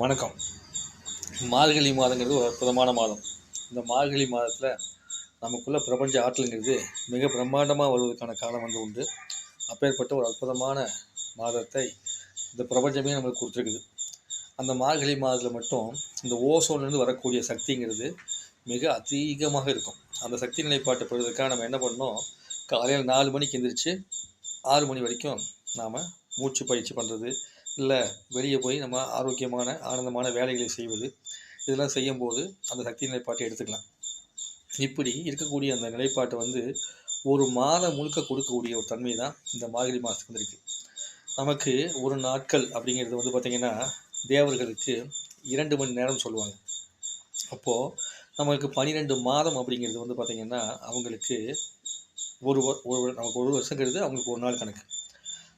வணக்கம். மார்கழி மாதங்கிறது ஒரு அற்புதமான மாதம். இந்த மார்கழி மாதத்தில் நமக்குள்ள பிரபஞ்ச ஆற்றலுங்கிறது மிக பிரம்மாண்டமாக வருவதற்கான காலம் வந்து உண்டு. அப்பேற்பட்ட ஒரு அற்புதமான மாதத்தை இந்த பிரபஞ்சமே நம்மளுக்கு கொடுத்துருக்குது. அந்த மார்கழி மாதத்தில் மட்டும் இந்த ஓசோன்லேருந்து வரக்கூடிய சக்திங்கிறது மிக அதிகமாக இருக்கும். அந்த சக்தி நிலைப்பாட்டை பெறுவதற்காக நம்ம என்ன பண்ணோம் காலையில் நாலு மணிக்கு எந்திரிச்சு ஆறு மணி வரைக்கும் நாம் மூச்சு பயிற்சி பண்ணுறது இல்லை வெளியே போய் நம்ம ஆரோக்கியமான ஆனந்தமான வேலைகளை செய்வது இதெல்லாம் செய்யும்போது அந்த சக்தி நிலைப்பாட்டை எடுத்துக்கலாம். இப்படி இருக்கக்கூடிய அந்த நிலைப்பாட்டை வந்து ஒரு மாதம் முழுக்க கொடுக்கக்கூடிய ஒரு தன்மை தான் இந்த மார்கழி மாதத்துக்கு வந்து நமக்கு ஒரு நாட்கள் அப்படிங்கிறது வந்து பார்த்திங்கன்னா தேவர்களுக்கு இரண்டு மணி நேரம் சொல்லுவாங்க. அப்போது நம்மளுக்கு பன்னிரெண்டு மாதம் அப்படிங்கிறது வந்து பார்த்திங்கன்னா அவங்களுக்கு ஒரு ஒரு நமக்கு ஒரு வருஷங்கிறது அவங்களுக்கு ஒரு நாள் கணக்கு.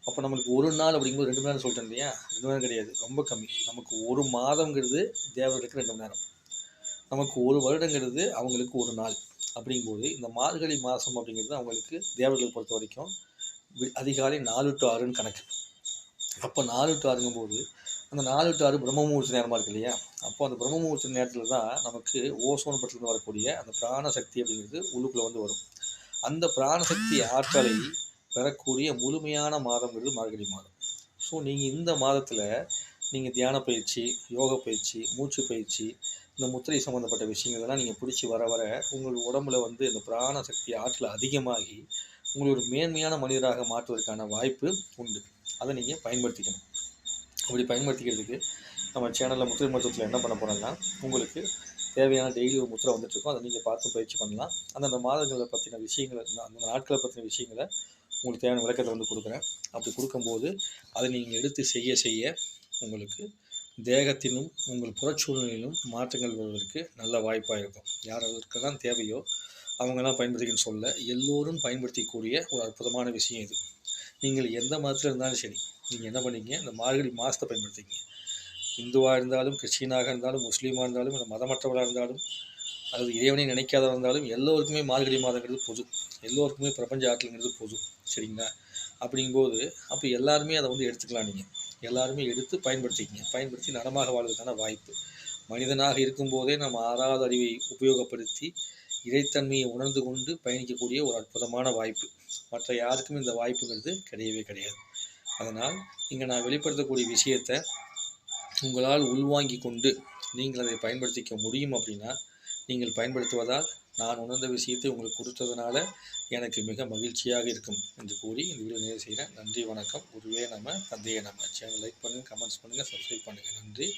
அப்போ நம்மளுக்கு ஒரு நாள் அப்படிங்கும்போது ரெண்டு மணி நேரம் சொல்லிட்டேன் இல்லையா? ரெண்டு மணி நேரம் கிடையாது. ரொம்ப கம்மி. நமக்கு ஒரு மாதங்கிறது தேவர்களுக்கு ரெண்டு மணி நேரம். நமக்கு ஒரு வருடங்கிறது அவங்களுக்கு ஒரு நாள். அப்படிங்கும்போது இந்த மார்கழி மாதம் அப்படிங்கிறது அவங்களுக்கு தேவர்களை பொறுத்த வரைக்கும் வி- அதிகாலை நாலு டு ஆறுன்னு கணக்கு. அப்போ நாலு டு ஆறுங்கும்போது அந்த நாலு டு ஆறு பிரம்ம முகூர்த்த நேரமாக இருக்கு இல்லையா? அப்போ அந்த பிரம்ம முகூர்த்த நேரத்தில் தான் நமக்கு ஓசோன் பட்டிலிருந்து வரக்கூடிய அந்த பிராண சக்தி அப்படிங்கிறது உள்ளுக்குள்ளே வந்து வரும். அந்த பிராணசக்தி ஆற்றலை பெறக்கூடிய முழுமையான மாதங்கிறது மார்கழி மாதம். ஸோ நீங்கள் இந்த மாதத்தில் நீங்கள் தியான பயிற்சி யோக பயிற்சி மூச்சு பயிற்சி இந்த முத்திரை சம்மந்தப்பட்ட விஷயங்கள்லாம் நீங்கள் பிடிச்சி வர வர உங்கள் உடம்புல வந்து இந்த பிராண சக்தி ஆற்றல் அதிகமாகி உங்களை ஒரு மேன்மையான மனிதராக மாற்றுவதற்கான வாய்ப்பு உண்டு. அதை நீங்கள் பயன்படுத்திக்கணும். அப்படி பயன்படுத்திக்கிறதுக்கு நம்ம சேனலில் முத்திரை மருத்துவத்தில் என்ன பண்ண போகிறோம்னா உங்களுக்கு தேவையான டெய்லி ஒரு முத்திரை வந்துட்டுருக்கோம் அதை நீங்கள் பார்த்து பயிற்சி பண்ணலாம். அந்தந்த மாதங்களை பற்றின விஷயங்களை அந்த நாட்களை பற்றின விஷயங்களை உங்களுக்கு தேவையான விளக்கத்தை வந்து கொடுக்குறேன். அப்படி கொடுக்கும்போது அதை நீங்கள் எடுத்து செய்ய செய்ய உங்களுக்கு தேகத்திலும் உங்கள் புறச்சூழ்நிலையிலும் மாற்றங்கள் வருவதற்கு நல்ல வாய்ப்பாக இருக்கும். யார்களுக்கெல்லாம் தேவையோ அவங்கெல்லாம் பயன்படுத்திக்கன்னு சொல்ல எல்லோரும் பயன்படுத்திக்கூடிய ஒரு அற்புதமான விஷயம் இது. நீங்கள் எந்த மதத்தில் இருந்தாலும் சரி நீங்கள் என்ன பண்ணீங்க? இந்த மார்கழி மாதத்தை பயன்படுத்திங்க இந்துவாக இருந்தாலும் கிறிஸ்டினாக இருந்தாலும் முஸ்லீமாக இருந்தாலும் இல்லை மதமற்றவராக இருந்தாலும் அது இறைவனை நினைக்காத இருந்தாலும் எல்லோருக்குமே மார்கழி மாதங்கிறது பொது. எல்லோருக்குமே பிரபஞ்ச ஆற்றல்ங்கிறது பொது. சரிங்களா? அப்படிங்கும்போது அப்போ எல்லாருமே அதை வந்து எடுத்துக்கலாம் நீங்கள் எல்லாருமே எடுத்து பயன்படுத்திக்கங்க. பயன்படுத்தி நலமாக வாழ்வதற்கான வாய்ப்பு. மனிதனாக இருக்கும்போதே நம்ம ஆறாவது அறிவை உபயோகப்படுத்தி இறைத்தன்மையை உணர்ந்து கொண்டு பயணிக்கக்கூடிய ஒரு அற்புதமான வாய்ப்பு. மற்ற யாருக்கும் இந்த வாய்ப்புங்கிறது கிடையவே கிடையாது. அதனால் இங்கே நான் வெளிப்படுத்தக்கூடிய விஷயத்தை உங்களால் உள்வாங்கி கொண்டு நீங்கள் அதை பயன்படுத்திக்க முடியும் அப்படின்னா நீங்கள் பயன்படுத்துவதால் நான் உணர்ந்த விஷயத்தை உங்களுக்கு கொடுத்ததுனால எனக்கு மிக மகிழ்ச்சியாக இருக்கும் என்று கூறி இந்த வீடியோ நிறைவு செய்கிறேன். நன்றி வணக்கம். குருவே நம்ம தந்தையை நம்ம சேனல் லைக் பண்ணுங்கள் கமெண்ட்ஸ் பண்ணுங்கள் சப்ஸ்கிரைப் பண்ணுங்கள் நன்றி.